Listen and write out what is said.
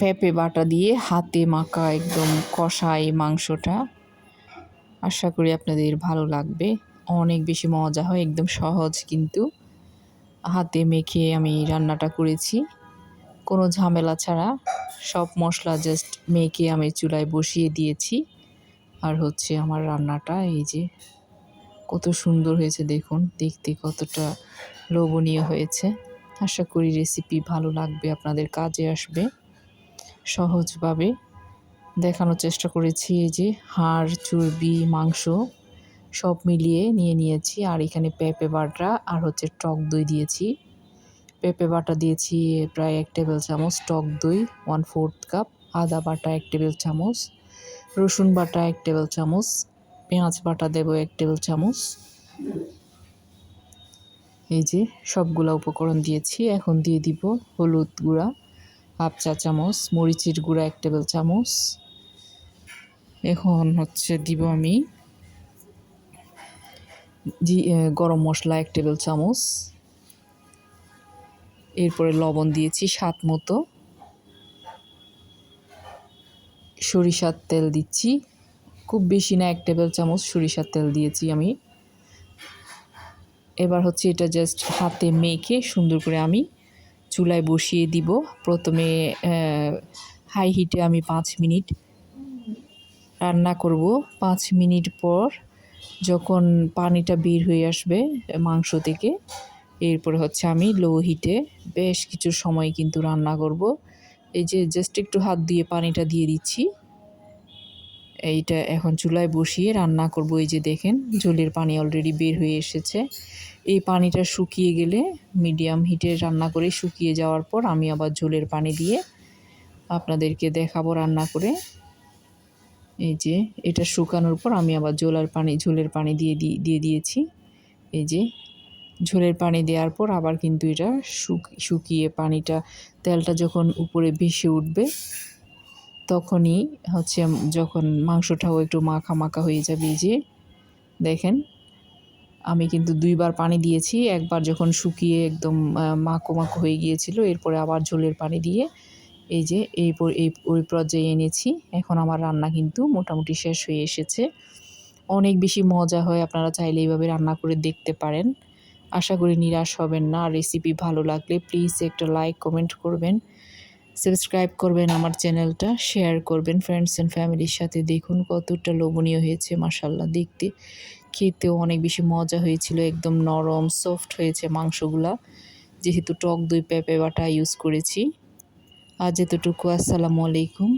পেঁপে বাটা দিয়ে হাতে মাখা একদম কষাই মাংসটা। আশা করি আপনাদের ভালো লাগবে। অনেক বেশি মজা হয়, একদম সহজ কিন্তু। হাতে মেখে আমি রান্নাটা করেছি। কোনো ঝামেলা ছাড়া। সব মশলা জাস্ট মেখে আমি চুলায় বসিয়ে দিয়েছি। আর হচ্ছে আমার রান্নাটা, এই যে কত সুন্দর হয়েছে দেখুন। দেখতে কতটা লোভনীয় হয়েছে। আশা করি রেসিপি ভালো লাগবে, আপনাদের কাজে আসবে। সহজভাবে দেখানোর চেষ্টা করেছি। এই যে হাড়, চর্বি, মাংস সব মিলিয়ে নিয়ে নিয়েছি। আর এখানে পেঁপে বাটা আর হচ্ছে টক দই দিয়েছি। পেঁপে বাটা দিয়েছি প্রায় এক টেবিল চামচ, টক দই ওয়ান ফোর্থ কাপ আদা বাটা এক টেবিল চামচ, রসুন বাটা এক টেবিল চামচ, পেঁয়াজ বাটা দেবো এক টেবিল চামচ। এই যে সবগুলা উপকরণ দিয়েছি। এখন দিয়ে দিব হলুদ গুঁড়া। হাফ চা চামচ, মরিচের গুঁড়া এক টেবিল চামচ। এখন হচ্ছে দিব আমি জি গরম মশলা এক টেবিল চামচ। এরপরে লবণ দিয়েছি স্বাদ মতো। সরিষার তেল দিচ্ছি। খুব বেশি না, এক টেবিল চামচ সরিষার তেল দিয়েছি আমি। এবার হচ্ছে এটা জাস্ট হাতে মেখে সুন্দর করে আমি চুলায় বসিয়ে দিব। প্রথমে হাই হিটে আমি পাঁচ মিনিট রান্না করব। পাঁচ মিনিট পর যখন পানিটা বের হয়ে আসবে মাংস থেকে, এরপরে হচ্ছে আমি লো হিটে বেশ কিছু সময় কিন্তু রান্না করব। এই যে জাস্ট একটু হাত দিয়ে পানিটা দিয়ে দিচ্ছি। এইটা এখন চুলায় বসিয়ে রান্না করব। এই যে দেখেন ঝোলের পানি অলরেডি বের হয়ে এসেছে। এই পানিটা শুকিয়ে গেলে মিডিয়াম হিটে রান্না করে শুকিয়ে যাওয়ার পর আমি আবার ঝোলের পানি দিয়ে আপনাদেরকে দেখাবো রান্না করে। এই যে এটা শুকানোর পর আমি আবার জোলার পানি, ঝোলের পানি দিয়ে দিয়ে দিয়েছি। এই যে ঝোলের পানি দেওয়ার পর আবার কিন্তু এটা শুকিয়ে পানিটা, তেলটা যখন উপরে ভেসে উঠবে তখনই হচ্ছে যখন মাংসটাও একটু মাখা মাখা হয়ে যাবে যে দেখেন, আমি কিন্তু দুইবার পানি দিয়েছি, একবার যখন শুকিয়ে একদম মাখো মাখো হয়ে গিয়েছিল, এরপরে আবার ঝোলের পানি দিয়ে এই যে এই এই, ওই পর্যায়ে এনেছি। এখন আমার রান্না কিন্তু মোটামুটি শেষ হয়ে এসেছে। অনেক বেশি মজা হয়, আপনারা চাইলে এইভাবে রান্না করে দেখতে পারেন। আশা করি নিরাশ হবেন না রেসিপি ভালো লাগলে প্লিজ একটা লাইক কমেন্ট করবেন। সাবস্ক্রাইব করবেন আমার চ্যানেলটা শেয়ার করবেন ফ্রেন্ডস অ্যান্ড ফ্যামিলির সাথে। দেখুন কতটা লোভনীয় হয়েছে মাসাল্লাহ দেখতে। খেতেও অনেক বেশি মজা হয়েছিল, একদম নরম সফট হয়েছে মাংসগুলা। যেহেতু টক দুই পেঁপে বাটা ইউজ করেছি। আজ এতটুকু, আসসালামু আলাইকুম।